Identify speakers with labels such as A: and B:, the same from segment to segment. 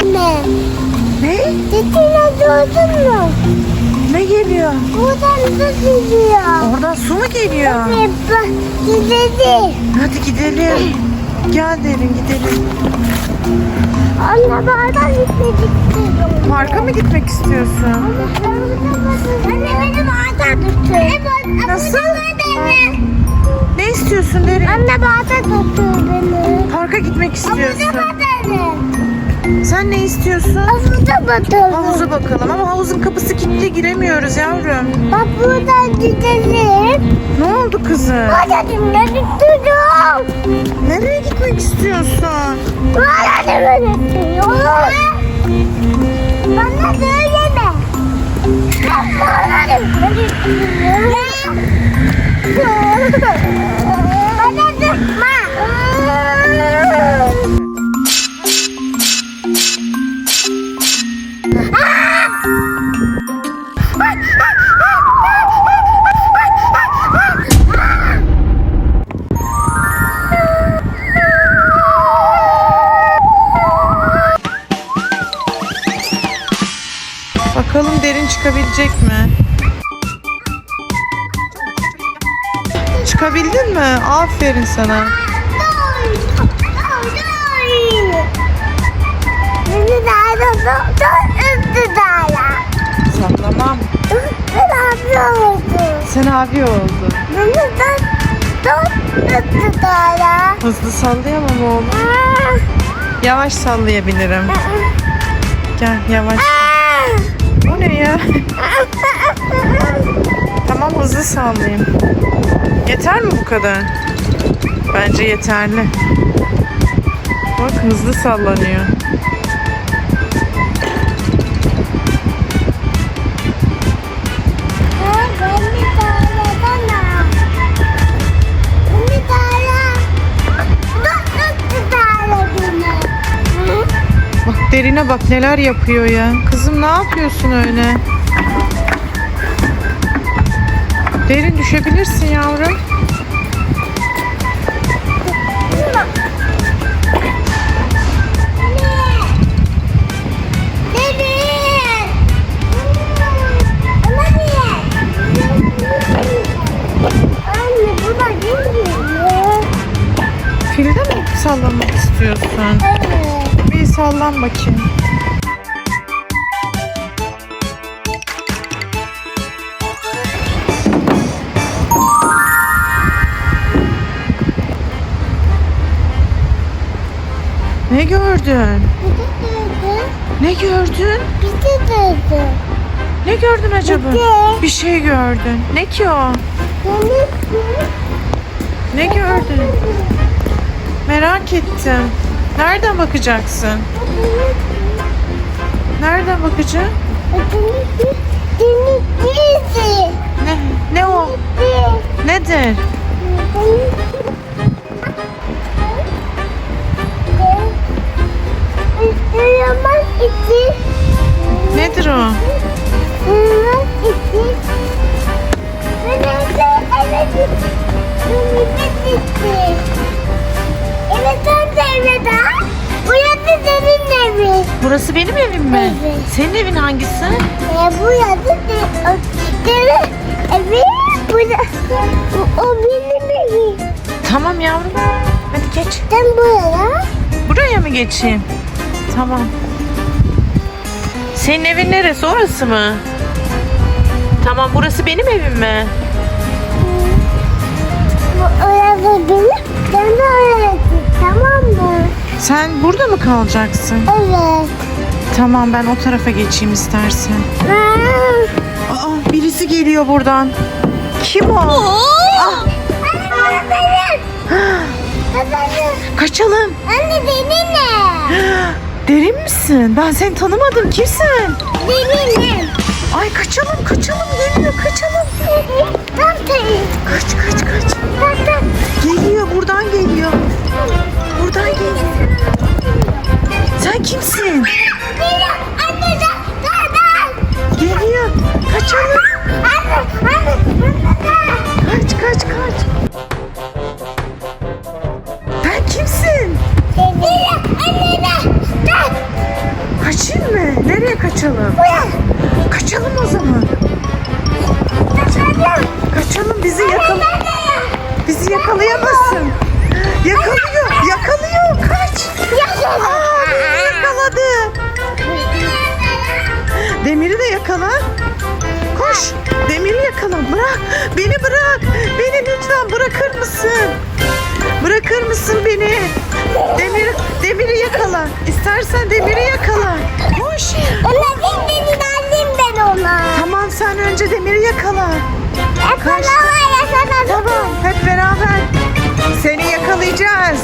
A: Anne.
B: Ne?
A: Dediğine gördün mü?
B: Ne geliyor?
A: Buradan su geliyor.
B: Oradan su mu geliyor?
A: Ve bak gidedi.
B: Hadi gidelim. Gel derin gidelim.
A: Anne bardak gitmek istiyorum.
B: Parka mı gitmek istiyorsun?
A: Anne beni bardak götür.
B: Nasıl?
A: Anne.
B: Ne istiyorsun derin?
A: Anne bardak götür beni.
B: Parka gitmek istiyorsun.
A: Havuza batalım.
B: Sen ne istiyorsun?
A: Havuza batalım.
B: Havuza bakalım ama havuzun kapısı kilitli giremiyoruz yavrum.
A: Bak buradan gidelim.
B: Ne oldu kızım?
A: Hadi ne istiyorum.
B: Nereye gitmek istiyorsun?
A: Bana ne böyle istiyorum. Bana söyleme. Bana böyle istiyorum.
B: Bakalım derin çıkabilecek mi? Çıkabildin mi? Aferin sana. Sallamam. Sen abi oldun. Hızlı sallayamam oğlum. Yavaş sallayabilirim. Gel yavaş. O ne ya? Tamam hızlı sallayayım. Yeter mi bu kadar? Bence yeterli. Bak hızlı sallanıyor. Bak derine bak neler yapıyor ya. Kızım ne yapıyorsun öyle? Derin düşebilirsin yavrum. Filde mi sallamak istiyorsun?
A: Evet.
B: Bir sallan bakayım. Ne gördün?
A: Bir de.
B: Ne gördün?
A: Bir de dedi.
B: Ne gördün acaba?
A: Dede.
B: Bir şey gördün. Ne ki o? Ne gördün? Merak ettim. Nereden bakacaksın? Nereden bakacaksın? Ne? Ne o? Nedir?
A: İçin,
B: Nedir o?
A: uyumak için. Ben evde eve gittim. gitti. Evet de eve daha. Burası senin evin.
B: Burası benim evim mi?
A: Evet.
B: Senin evin hangisi?
A: E, burası de, o, senin evi. Burası, o, o benim evim.
B: Tamam yavrum. Hadi geç.
A: Sen buraya.
B: Buraya mı geçeyim? Tamam. Senin evin neresi? Orası mı? Tamam burası benim evim mi?
A: Orası benim. Sen de orası. Tamam mı?
B: Sen burada mı kalacaksın?
A: Evet.
B: Tamam ben o tarafa geçeyim istersen.
A: Aa.
B: Aa birisi geliyor buradan. Kim o? Ah,
A: Anne benim.
B: kaçalım.
A: Anne benim ne?
B: Derin misin? Ben seni tanımadım. Kimsin?
A: Benim.
B: Ay kaçalım kaçalım geliyor kaçalım. Kaç kaç kaç.
A: Tam.
B: Geliyor buradan geliyor. Kaçalım? Kaçalım o zaman.
A: Kaçalım.
B: Bizi yakala bizi yakalayamazsın. Yakalıyor, yakalıyor. Kaç. Aa, yakaladı. Demir'i de yakala. Koş. Demir'i yakala. Bırak. Beni bırak. Beni lütfen bırakır mısın? Bırakır mısın beni? Demir, Demir'i yakala. İstersen Demir'i yakala. Koş.
A: Ona gittiğini verdim ben ona.
B: Tamam sen önce Demir'i yakala.
A: Yakala yakala.
B: Tamam hep beraber. Seni yakalayacağız.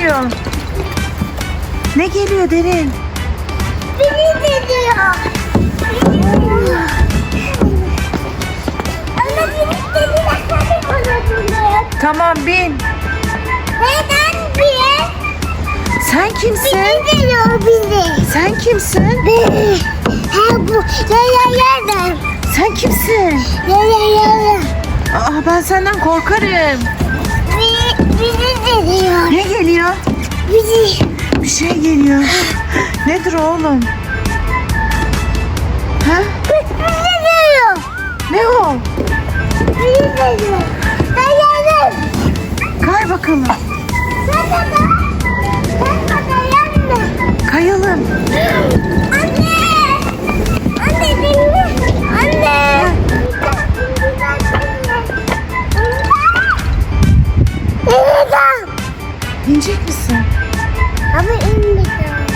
A: Geliyor?
B: Ne geliyor derin?
A: Beni geliyor.
B: Tamam bin.
A: Neden bir?
B: Sen kimsin?
A: Bizi geliyor bizi.
B: Sen kimsin?
A: Bizi. Ha bu. Ya ya ya.
B: Sen kimsin?
A: Ya ya ya.
B: Aa, ben senden korkarım.
A: Geliyor.
B: Ne geliyor?
A: Bizi.
B: Bir şey geliyor. Nedir oğlum? Ha?
A: Bizi geliyor.
B: Ne o?
A: Bizi geliyor. Ya ya ya.
B: Kay bakalım.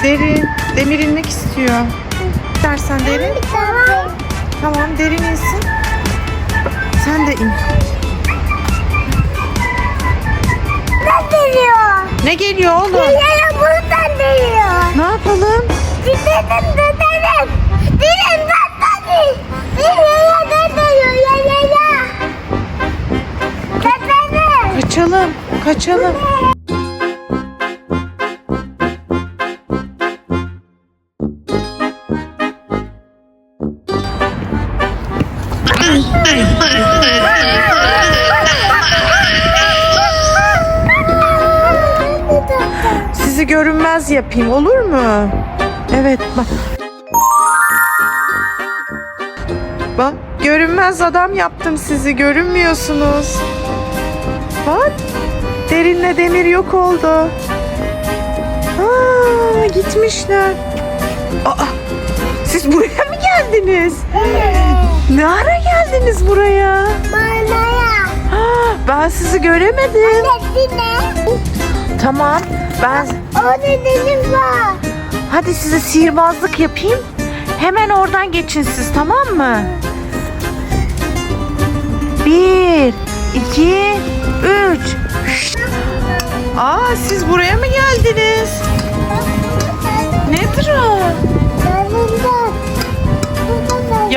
B: Derin. Demir inmek istiyor. Dersen derin.
A: Tamam.
B: Tamam derin insin. Sen de in.
A: Ne geliyor?
B: Ne geliyor oğlum?
A: Dilerim buradan geliyor.
B: Ne yapalım?
A: Dilerim dilerim. Dilerim zaten geliyor? Ya ya. Dilerim.
B: Kaçalım. Kaçalım. Sizi görünmez yapayım olur mu? Evet bak. Bak görünmez adam yaptım sizi görünmüyorsunuz. Bak derinle demir yok oldu. Aa, gitmişler. Aa, siz buraya mı geldiniz? Ne ara geldiniz buraya?
A: Manaya.
B: Ben sizi göremedim.
A: Anne ne?
B: Tamam ben
A: O dedenim var.
B: Hadi size sihirbazlık yapayım. Hemen oradan geçin siz tamam mı? Bir, iki, üç. Aa siz buraya mı geldiniz?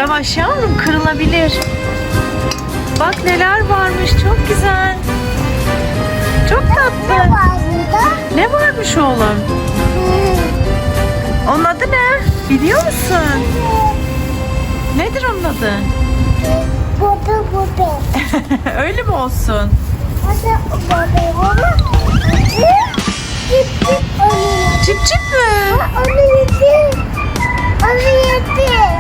B: Yavaş yavrum kırılabilir. Bak neler varmış çok güzel. Çok
A: Ne
B: tatlı.
A: var burada?
B: Ne varmış oğlum? Onun adı ne? Biliyor musun? Nedir onun adı?
A: Burada burada.
B: Öyle mi olsun?
A: Burada burada. Cip cip onu.
B: Çip çip mi?
A: Onu yedi. Onu yedi.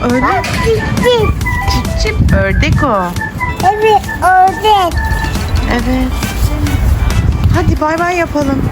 A: Bak cip cip.
B: Çip ördek o.
A: Evet ördek.
B: Evet. Hadi bay bay yapalım.